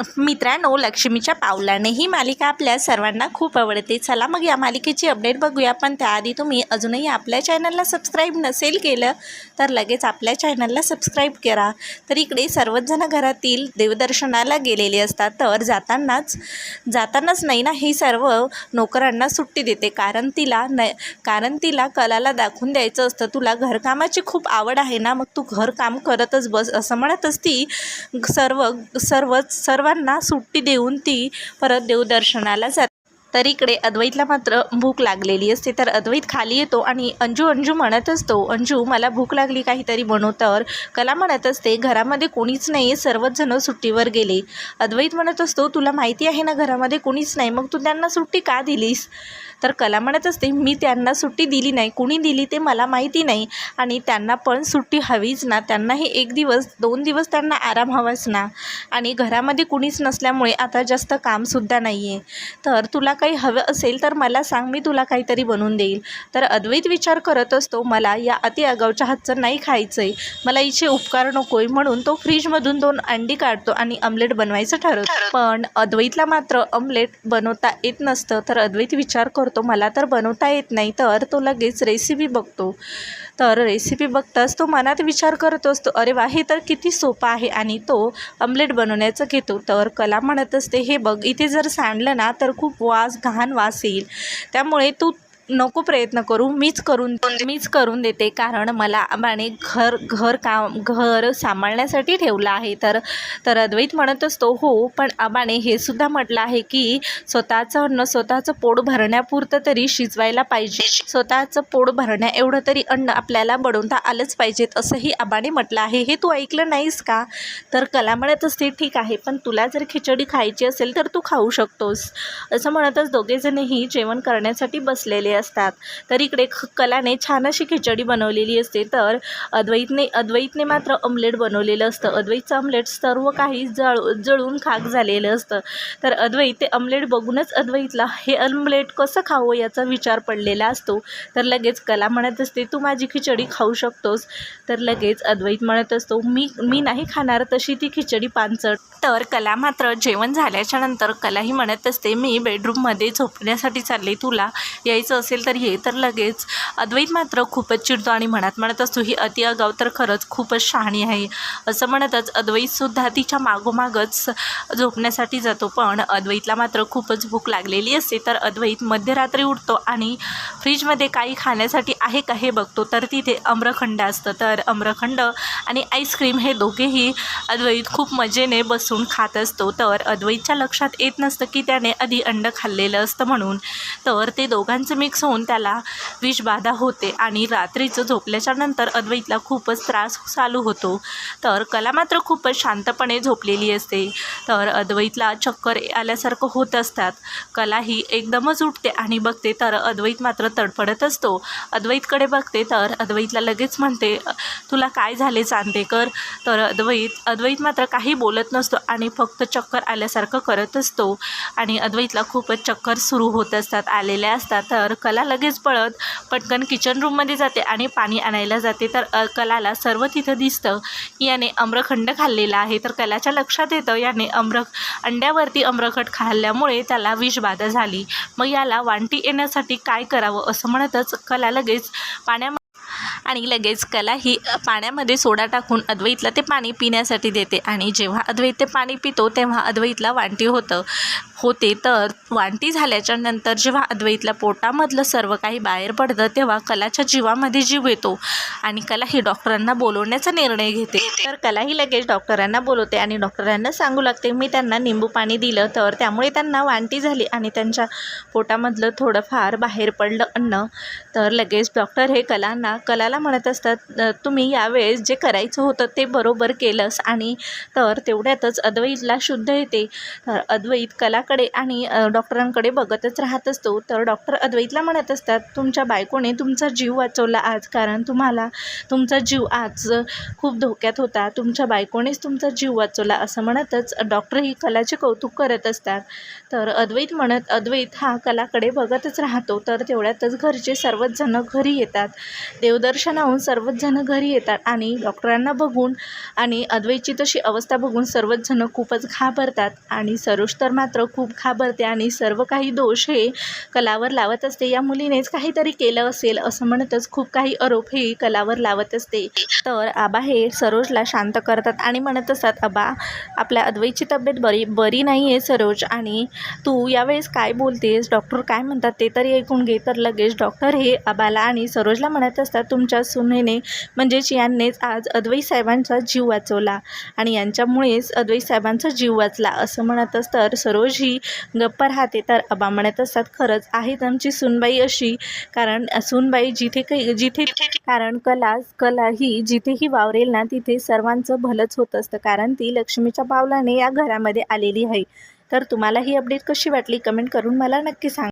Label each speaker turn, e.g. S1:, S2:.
S1: मित्रांनो लक्ष्मीच्या पावलाने ही मालिका आपल्या सर्वांना खूप आवडते. चला मग या मालिकेची अपडेट बघूया. पण त्याआधी तुम्ही अजूनही आपल्या चॅनलला सबस्क्राईब नसेल केलं तर लगेच आपल्या चॅनलला सबस्क्राईब करा. तर इकडे सर्वचजण घरातील देवदर्शनाला गेलेले असतात. तर जातानाच जातानाच नाही ना ही सर्व नोकरांना सुट्टी देते. कारण तिला न कारण तिला कलाला दाखवून द्यायचं असतं. तुला घरकामाची खूप आवड आहे ना मग तू घरकाम करतच बस असं म्हणतच ती सर्व सर्वच सर्व सर्वांना सुट्टी देऊन ती परत देवदर्शनाला जाते. तर इकडे अद्वैतला मात्र भूक लागलेली असते. तर अद्वैत खाली येतो आणि अंजू अंजू म्हणत असतो अंजू मला भूक लागली काहीतरी बनव तर. कला म्हणत असते घरामध्ये कोणीच नाही सर्वच जण सुट्टीवर गेले. अद्वैत म्हणत असतो तुला माहिती आहे ना घरामध्ये कोणीच नाही मग तू त्यांना सुट्टी का दिलीस? तर कला म्हणत असते मी त्यांना सुट्टी दिली नाही. कुणी दिली ते मला माहिती नाही आणि त्यांना पण सुट्टी हवीच ना. त्यांनाही एक दिवस दोन दिवस त्यांना आराम हवाच ना. आणि घरामध्ये कुणीच नसल्यामुळे आता जास्त कामसुद्धा नाही आहे तर तुला काही हवं असेल तर मला सांग मी तुला काहीतरी बनवून देईल. तर अद्वैत विचार करत असतो मला या अति आगाऊच्या हातचं नाही खायचं आहे मला हिचे उपकार नको आहे म्हणून तो फ्रीजमधून दोन अंडी काढतो आणि ऑमलेट बनवायचं ठरवतो. पण अद्वैतला मात्र ऑमलेट बनवता येत नसतं तर अद्वैत विचार करतो मला तर बनवता येत नाही तर तो लगेच रेसिपी बघतो. तर रेसिपी बघताच तो मनात विचार करत असतो अरे वा हे तर किती सोपं आहे. आणि तो ऑमलेट बनवण्याचं घेतो. तर कला म्हणत असते हे बघ इथे जर सांडलं ना तर खूप वास घाण वास येईल. त्यामुळे तू नको प्रयत्न करू मीच करून मीच करून देते कारण मला आबाने घर घर काम घर सांभाळण्यासाठी ठेवलं आहे. तर तर अद्वैत म्हणत असतो हो पण आबाने हे सुद्धा म्हटलं आहे की स्वतःचं अन्न स्वतःचं पोट भरण्यापुरतं तरी शिजवायला पाहिजे. स्वतःचं पोट भरण्या एवढं तरी अन्न आपल्याला बडवता आलंच पाहिजेत असंही आबाने म्हटलं आहे. हे तू ऐकलं नाहीस का? तर कला म्हणत असते ठीक आहे पण तुला जर खिचडी खायची असेल तर तू खाऊ शकतोस. असं म्हणतच दोघेजणही जेवण करण्यासाठी बसलेले असतात. तर इकडे ख कलाने छान अशी खिचडी बनवलेली असते. तर अद्वैतने अद्वैतने मात्र ऑमलेट बनवलेलं असतं. अद्वैतचं ऑमलेट सर्व काही जळ जळून खाक झालेलं असतं. तर अद्वैत ते ऑमलेट बघूनच अद्वैतला हे ऑमलेट कसं खावं? याचा विचार पडलेला असतो. तर लगेच कला म्हणत असते तू माझी खिचडी खाऊ शकतोस. तर लगेच अद्वैत म्हणत असतो मी मी नाही खाणार तशी ती खिचडी पानचट. तर कला मात्र जेवण झाल्याच्यानंतर कलाही म्हणत असते मी बेडरूममध्ये झोपण्यासाठी चालले तुला यायचं असेल असेल तर ये तर लगेच. अद्वैत मात्र खूपच चिडतो आणि म्हणत म्हणत असतो ही अति आगाव तर खरंच खूपच शहाणी आहे. असं म्हणतच अद्वैतसुद्धा तिच्या मागोमागच झोपण्यासाठी जातो. पण अद्वैतला मात्र खूपच भूक लागलेली असते. तर अद्वैत मध्यरात्री उठतो आणि फ्रीजमध्ये काही खाण्यासाठी आहे का हे बघतो. तर तिथे आम्रखंड असतं. तर आम्रखंड आणि आईस्क्रीम हे दोघेही अद्वैत खूप मजेने बसून खात असतो. तर अद्वैतच्या लक्षात येत नसतं की त्याने आधी अंड खाल्लेलं असतं म्हणून. तर ते दोघांचं मी मिक्स होऊन त्याला विषबाधा होते आणि रात्रीचं झोपल्याच्या नंतर अद्वैतला खूपच त्रास चालू होतो. तर कला मात्र खूपच शांतपणे झोपलेली असते. तर अद्वैतला चक्कर आल्यासारखं होत असतात. कला ही एकदमच उठते आणि बघते तर अद्वैत मात्र तडफडत असतो. अद्वैतकडे बघते तर अद्वैतला लगेच म्हणते तुला काय झाले चांदेकर? तर अद्वैत अद्वैत मात्र काही बोलत नसतो आणि फक्त चक्कर आल्यासारखं करत असतो. आणि अद्वैतला खूपच चक्कर सुरू होत असतात आलेल्या असतात. तर कला लगेच पळत पटकन किचन रूममध्ये जाते आणि पाणी आणायला जाते. तर कलाला सर्व तिथं दिसतं. की याने अम्रखंड खाल्लेला आहे. तर कलाच्या लक्षात येतं याने अम्र अंड्यावरती अम्रखट खाल्ल्यामुळे त्याला विषबाधा झाली. मग याला वांटी येण्यासाठी काय करावं असं म्हणतच कला लगेच पाण्या आणि लगेच कला ही पाण्यामध्ये सोडा टाकून अद्वैतला ते पाणी पिण्यासाठी देते. आणि जेव्हा अद्वैत ते पाणी पितो तेव्हा अद्वैतला वांटी होतं होते. तर वांटी झाल्याच्यानंतर जेव्हा अद्वैतला पोटामधलं सर्व काही बाहेर पडतं तेव्हा कलाच्या जीवामध्ये जीव येतो. आणि कला ही डॉक्टरांना बोलवण्याचा निर्णय घेते. तर कलाही लगेच डॉक्टरांना बोलवते आणि डॉक्टरांना सांगू लागते. मी त्यांना निंबू पाणी दिलं तर त्यामुळे त्यांना वांटी झाली आणि त्यांच्या पोटामधलं थोडंफार बाहेर पडलं अन्न. तर लगेच डॉक्टर हे कलांना कलाला म्हणत असतात तुम्ही यावेळेस जे करायचं होतं ते बरोबर केलंस आणि तर तेवढ्यातच अद्वैतला शुद्ध येते. तर अद्वैत कलाकडे आणि डॉक्टरांकडे बघतच राहत असतो. तर डॉक्टर अद्वैतला म्हणत असतात तुमच्या बायकोने तुमचा जीव वाचवला आज कारण तुम्हाला तुमचा जीव आज खूप धोक्यात होता. होता तुमच्या बायकोनेच तुमचा जीव वाचवला असं म्हणतच डॉक्टर ही कलाचे कौतुक करत असतात. तर अद्वैत म्हणत अद्वैत हा कलाकडे बघतच राहतो तर तेवढ्यातच घरचे सर्वच जण घरी येतात. देवदर्शनाहून सर्वच जण घरी येतात आणि डॉक्टरांना बघून आणि अद्वैतची तशी अवस्था बघून सर्वच जण खूपच घाबरतात. आणि सरोज तर मात्र खूप घाबरते आणि सर्व काही दोष हे कलावर लावत असते. या मुलीनेच काहीतरी केलं असेल असं म्हणतच खूप काही आरोप हे कलावर लावत असते. तर आबा हे सरोजला शांत करतात आणि म्हणत असतात अबा आपल्या अद्वैची तब्येत बरी बरी नाही आहे सरोज आणि तू यावेळेस काय बोलतेस? डॉक्टर काय म्हणतात ते तरी ऐकून घे. तर लगेच डॉक्टर हे अबाला आणि सरोजला म्हणत असतात तुमच्या सुनेने म्हणजेच यांनीच आज अद्वैत साहेबांचा जीव वाचवला आणि यांच्यामुळेच अद्वैत साहेबांचा जीव वाचला. असं म्हणत तर सरोज ही गप्प राहते. तर अबा म्हणत असतात खरंच आहेत आमची सुनबाई अशी कारण सुनबाई जिथे काही जिथे कारण कला कला ही जिथेही वावरेल ना तिथे सर्वांचं भलंच होत असतं. कारण ती लक्ष्मीच्या पावलाने या घरामध्ये आलेली आहे. तर तुम्हाला ही अपडेट कशी वाटली? कमेंट करून मला नक्की सांगा.